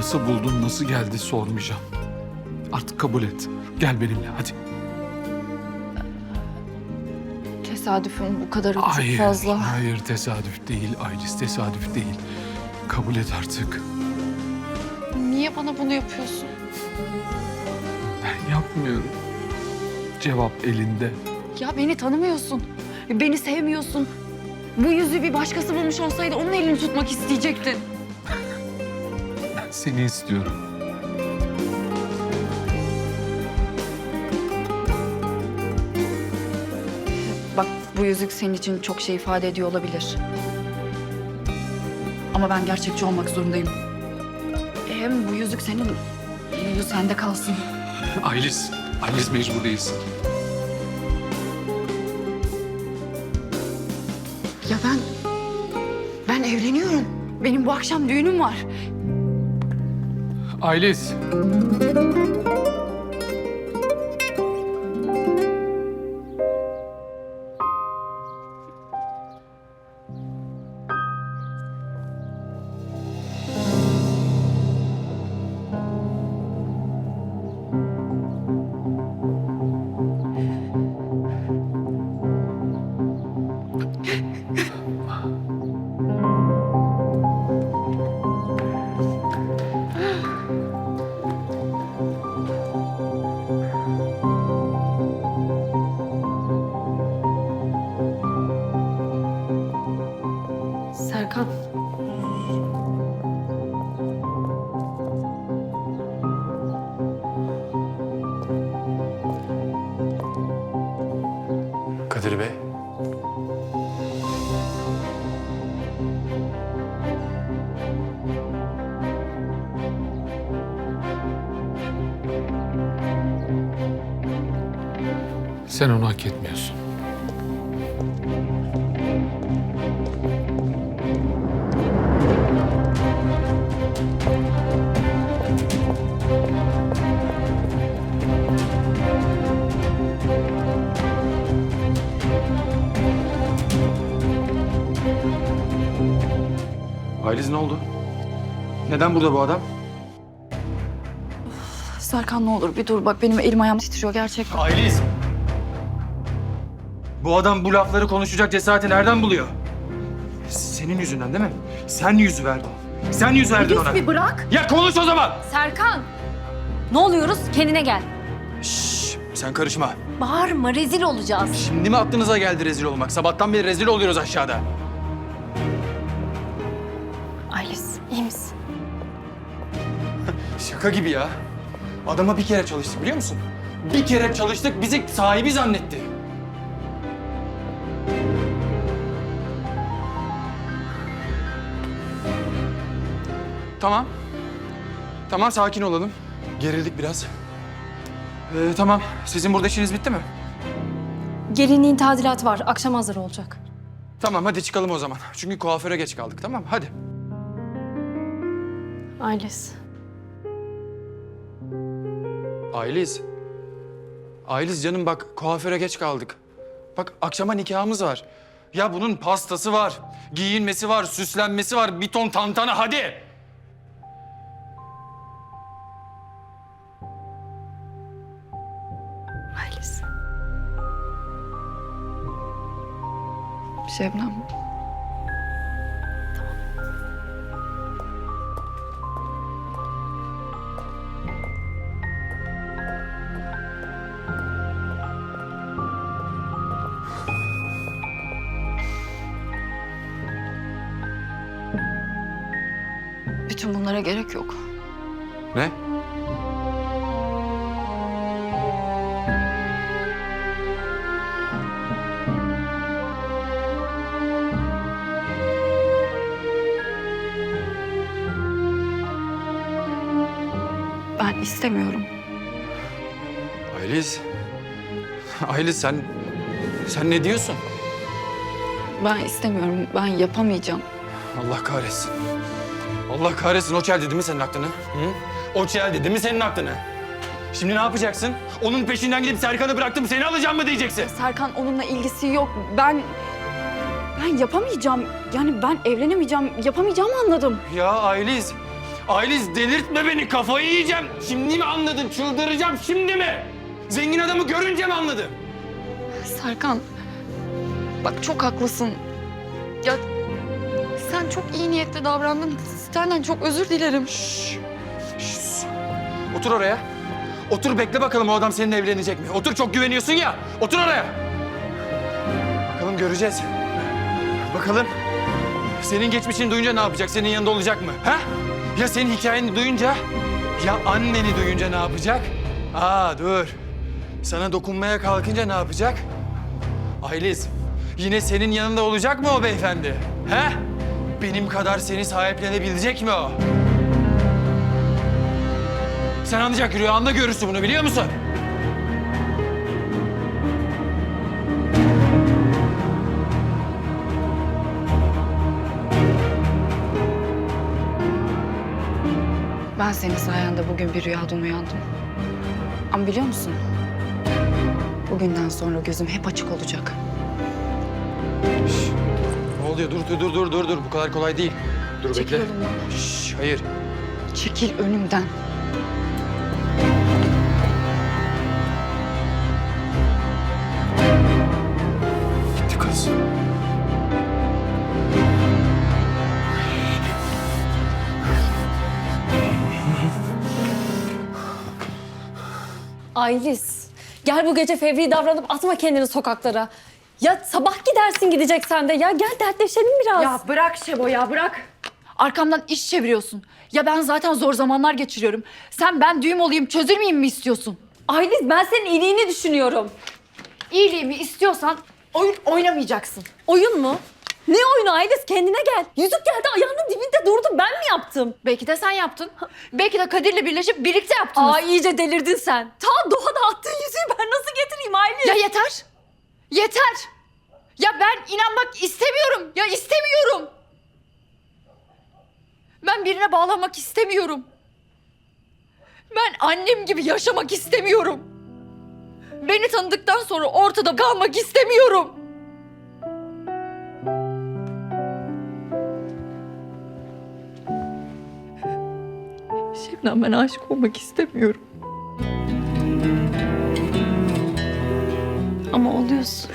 nasıl buldun, nasıl geldi sormayacağım. Artık kabul et. Gel benimle hadi. Tesadüfün bu kadarı çok Hayır, fazla. hayır tesadüf değil Aylis, tesadüf değil. Kabul et artık. Niye bana bunu yapıyorsun? Ben yapmıyorum. Cevap elinde. Ya beni tanımıyorsun. Beni sevmiyorsun. Bu yüzü bir başkası bulmuş olsaydı onun elini tutmak isteyecektin. Ben seni istiyorum. Bak bu yüzük senin için çok şey ifade ediyor olabilir. Ama ben gerçekçi olmak zorundayım. Hem bu yüzük senin, yüzük sende kalsın. Aylis, Aylis mecbur değilsin. Ya ben, ben evleniyorum. Benim bu akşam düğünüm var. Aylis. Serkan. Kadir Bey. Sen onu hak etmiyorsun. Ayliz ne oldu? Neden burada bu adam? Serkan ne olur bir dur bak benim elim ayağım titriyor gerçekten. Ayliz! Bu adam bu lafları konuşacak cesareti nereden buluyor? Senin yüzünden değil mi? Sen yüz verdin. Sen yüz verdin ona. bir bırak. Ya konuş o zaman! Serkan! Ne oluyoruz? Kendine gel. Şşş, sen karışma. Bağırma, rezil olacağız. Şimdi mi aklınıza geldi rezil olmak? Sabahtan beri rezil oluyoruz aşağıda. İyi misin? Şaka gibi ya. Adama bir kere çalıştık biliyor musun? Bir kere çalıştık bizi sahibi zannetti. Tamam. Tamam sakin olalım. Gerildik biraz. Ee, tamam. Sizin burada işiniz bitti mi? Gelinliğin tadilatı var. Akşam hazır olacak. Tamam hadi çıkalım o zaman. Çünkü kuaföre geç kaldık tamam? Hadi. Aylis. Ayliz. Ayliz canım bak kuaföre geç kaldık. Bak akşama nikahımız var. Ya bunun pastası var, giyinmesi var, süslenmesi var, bir ton tantana hadi. Aylis. Şebnem. Bütün bunlara gerek yok. Ne? Ben istemiyorum. Ayliz. Ayliz sen... Sen ne diyorsun? Ben istemiyorum. Ben yapamayacağım. Allah kahretsin. Allah kahretsin o çeldi değil mi senin aklını? Hı? O çeldi değil mi senin aklını? Şimdi ne yapacaksın? Onun peşinden gidip Serkan'ı bıraktım seni alacağım mı diyeceksin? Serkan onunla ilgisi yok. Ben ben yapamayacağım. Yani ben evlenemeyeceğim. Yapamayacağımı anladım. Ya Ayliz, Ayliz delirtme beni kafayı yiyeceğim. Şimdi mi anladın? Çıldıracağım şimdi mi? Zengin adamı görünce mi anladın? Serkan bak çok haklısın. Ya sen çok iyi niyetli davrandın. Senden çok özür dilerim. Şşş, şşş. Otur oraya. Otur bekle bakalım o adam seninle evlenecek mi? Otur çok güveniyorsun ya. Otur oraya. Bakalım göreceğiz. Bakalım. Senin geçmişini duyunca ne yapacak? Senin yanında olacak mı? Ha? Ya senin hikayeni duyunca? Ya anneni duyunca ne yapacak? Aa dur. Sana dokunmaya kalkınca ne yapacak? Ayliz, yine senin yanında olacak mı o beyefendi? He? Benim kadar seni sahiplenebilecek mi o? Sen ancak rüyanda görürsün bunu biliyor musun? Ben senin sayende bugün bir rüyadan uyandım. Ama biliyor musun? Bugünden sonra gözüm hep açık olacak. Ne oluyor? Dur dur dur dur dur dur. Bu kadar kolay değil. Dur Çekil bekle. yolumdan. Şş, hayır. Çekil önümden. Gitti kız. Aylis, gel bu gece fevri davranıp atma kendini sokaklara. Ya sabah gidersin gideceksen de ya gel dertleşelim biraz. Ya bırak Şebo ya bırak. Arkamdan iş çeviriyorsun. Ya ben zaten zor zamanlar geçiriyorum. Sen ben düğüm olayım çözülmeyeyim mi istiyorsun? Aylis ben senin iyiliğini düşünüyorum. İyiliğimi istiyorsan oyun oynamayacaksın. Oyun mu? Ne oyunu Aylis kendine gel. Yüzük geldi ayağının dibinde durdu ben mi yaptım? Belki de sen yaptın. Belki de Kadir'le birleşip birlikte yaptınız. Aa iyice delirdin sen. Ta Doğa'da attığın yüzüğü ben nasıl getireyim Aylis? Ya yeter. Yeter. Ya ben inanmak istemiyorum. Ya istemiyorum. Ben birine bağlanmak istemiyorum. Ben annem gibi yaşamak istemiyorum. Beni tanıdıktan sonra ortada kalmak istemiyorum. Şebnem ben aşık olmak istemiyorum. görüşürüz.